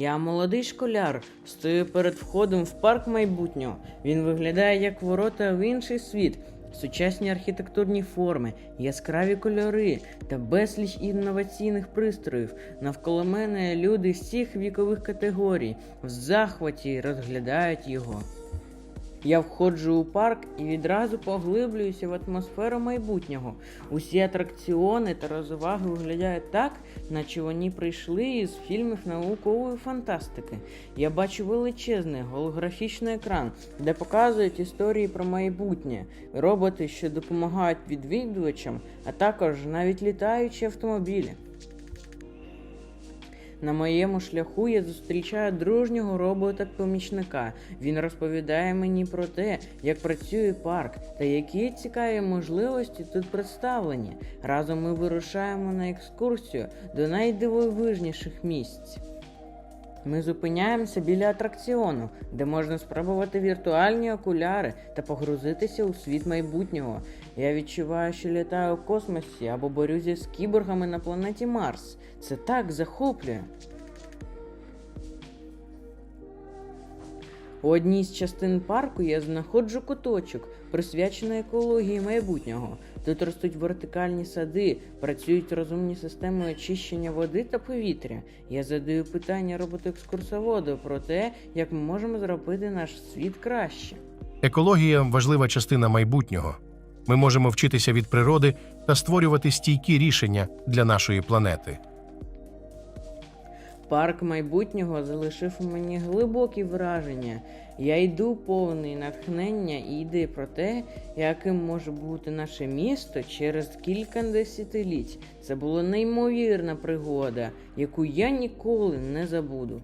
Я молодий школяр, стою перед входом в парк майбутнього. Він виглядає як ворота в інший світ. Сучасні архітектурні форми, яскраві кольори та безліч інноваційних пристроїв. Навколо мене люди всіх вікових категорій в захваті розглядають його. Я входжу у парк і відразу поглиблююся в атмосферу майбутнього. Усі атракціони та розваги виглядають так, наче вони прийшли із фільмів наукової фантастики. Я бачу величезний голографічний екран, де показують історії про майбутнє, роботи, що допомагають відвідувачам, а також навіть літаючі автомобілі. На моєму шляху я зустрічаю дружнього робота-помічника. Він розповідає мені про те, як працює парк та які цікаві можливості тут представлені. Разом ми вирушаємо на екскурсію до найдивовижніших місць. Ми зупиняємося біля атракціону, де можна спробувати віртуальні окуляри та погрузитися у світ майбутнього. Я відчуваю, що літаю в космосі або борюся з кіборгами на планеті Марс. Це так захоплює. У одній з частин парку я знаходжу куточок, присвячений екології майбутнього. Тут ростуть вертикальні сади, працюють розумні системи очищення води та повітря. Я задаю питання роботу-екскурсоводу про те, як ми можемо зробити наш світ краще. Екологія важлива частина майбутнього. Ми можемо вчитися від природи та створювати стійкі рішення для нашої планети. Парк майбутнього залишив у мені глибокі враження. Я йду повний натхнення і йди про те, яким може бути наше місто через кілька десятиліть. Це була неймовірна пригода, яку я ніколи не забуду.